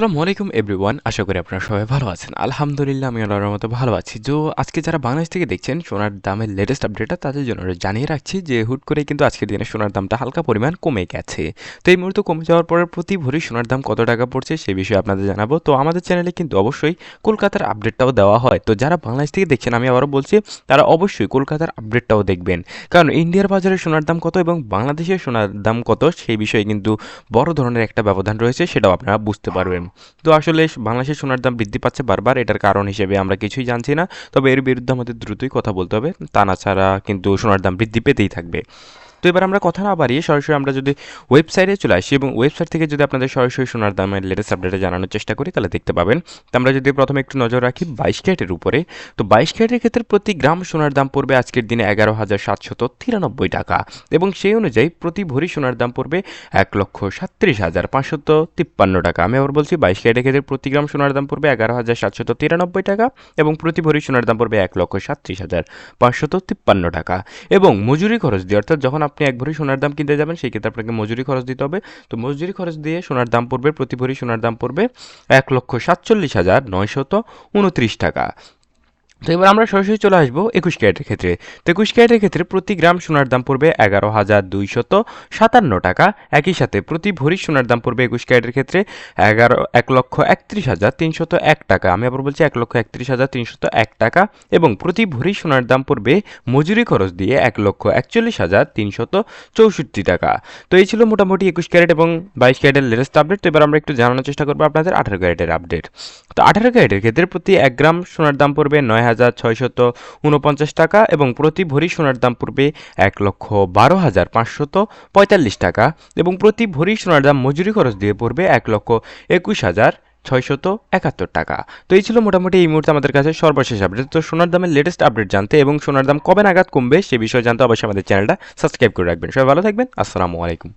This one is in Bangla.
আসসালামু আলাইকুম এভরিওয়ান আশা করি আপনারা সবাই ভালো আছেন। আলহামদুলিল্লাহ, আমি আল্লাহর মতো ভালো আছি। তো আজকে যারা বাংলাদেশ থেকে দেখছেন, সোনার দামের লেটেস্ট আপডেটটা তাদের জন্য জানিয়ে রাখছি যে হুট করে কিন্তু আজকের দিনে সোনার দামটা হালকা পরিমাণ কমে গেছে। তো এই মুহূর্তে কমে যাওয়ার পরে প্রতি ভরি সোনার দাম কত টাকা পড়ছে সেই বিষয়ে আপনাদের জানাব। তো আমাদের চ্যানেলে কিন্তু অবশ্যই কলকাতার আপডেটটাও দেওয়া হয়। তো যারা বাংলাদেশ থেকে দেখছেন, আমি আবারও বলছি, তারা অবশ্যই কলকাতার আপডেটটাও দেখবেন। কারণ ইন্ডিয়ার বাজারে সোনার দাম কত এবং বাংলাদেশের সোনার দাম কত সেই বিষয়ে কিন্তু বড় ধরনের একটা ব্যবধান রয়েছে, সেটাও আপনারা বুঝতে পারবেন। তো আসলে বাংলাদেশের সোনার দাম বৃদ্ধি পাচ্ছে বারবার, এটার কারণ হিসেবে আমরা কিছুই জানছি না। তবে এর বিরুদ্ধে আমাদের দ্রুতই কথা বলতে হবে, তা না ছাড়া কিন্তু সোনার দাম বৃদ্ধি পেতেই থাকবে। তো এবার আমরা কথা না বাড়িয়ে সরাসরি আমরা যদি ওয়েবসাইটে চলে আসি এবং ওয়েবসাইট থেকে যদি আপনাদের সরাসরি সোনার দামের লেটেস্ট আপডেটে জানানোর চেষ্টা করি, তাহলে দেখতে পাবেন। তো আমরা যদি প্রথমে একটু নজর রাখি বাইশ ক্যারেটের উপরে, তো বাইশ ক্যারেটের ক্ষেত্রে প্রতি গ্রাম সোনার দাম পড়বে আজকের দিনে এগারো হাজার সাতশত তিরানব্বই টাকা এবং সেই অনুযায়ী প্রতি ভরি সোনার দাম পড়বে এক লক্ষ সাতত্রিশ হাজার পাঁচশত তিপ্পান্ন টাকা। আমি আবার বলছি বাইশ ক্যারেটের ক্ষেত্রে প্রতি গ্রাম সোনার দাম পড়বে এগারো হাজার সাতশত তিরানব্বই টাকা এবং প্রতি ভরি সোনার দাম পড়বে এক লক্ষ সাতত্রিশ হাজার পাঁচশত তিপ্পান্ন টাকা। এবং মজুরি খরচ দিয়ে, অর্থাৎ যখন আপনি এক ভরি সোনার দাম কিনতে যাবেন, সেই ক্ষেত্রে আপনাকে মজুরি খরচ দিতে হবে। তো মজুরি খরচ দিয়ে সোনার দাম পড়বে, প্রতি ভরি সোনার দাম পড়বে এক লক্ষ সাতচল্লিশ হাজার নয়শত উনত্রিশ টাকা। তো এবার আমরা সরাসরি চলে আসব একুশ ক্যারেটের ক্ষেত্রে। তো একুশ ক্যারেটের ক্ষেত্রে প্রতি গ্রাম সোনার দাম পড়বে এগারো হাজার দুইশত সাতান্ন টাকা। একই সাথে প্রতি ভরি সোনার দাম পড়বে একুশ ক্যারেটের ক্ষেত্রে এগারো, এক লক্ষ একত্রিশ হাজার তিনশত এক টাকা। আমি আবার বলছি এক লক্ষ একত্রিশ হাজার তিনশত এক টাকা এবং প্রতি ভরি সোনার দাম পড়বে মজুরি খরচ দিয়ে এক লক্ষ একচল্লিশ হাজার তিনশত চৌষট্টি টাকা। তো এই ছিল মোটামুটি একুশ ক্যারেট এবং বাইশ ক্যারেটের লেটেস্ট আপডেট তো এবার আমরা একটু জানানোর চেষ্টা করব আপনাদের আঠারো ক্যারেটের আপডেট তো আঠারো ক্যারেটের ক্ষেত্রে প্রতি এক গ্রাম সোনার দাম পড়বে নয় হাজার হাজার ছয়শত উনপঞ্চাশ টাকা এবং প্রতি ভরি সোনার দাম পড়বে এক লক্ষ বারো হাজার পাঁচশত পঁয়তাল্লিশ টাকা এবং প্রতি ভরি সোনার দাম মজুরি খরচ দিয়ে পড়বে এক লক্ষ একুশ হাজার ছয়শত একাত্তর টাকা। তো এই ছিল মোটামুটি এই মুহূর্তে আমাদের কাছে সর্বশেষ আপডেট। তো সোনার দামের লেটেস্ট আপডেট জানতে এবং সোনার দাম কবে নাগাদ কমবে সে বিষয়ে জানতে অবশ্যই আমাদের চ্যানেলটা সাবস্ক্রাইব করে রাখবেন। সবাই ভালো থাকবেন। আসসালামু আলাইকুম।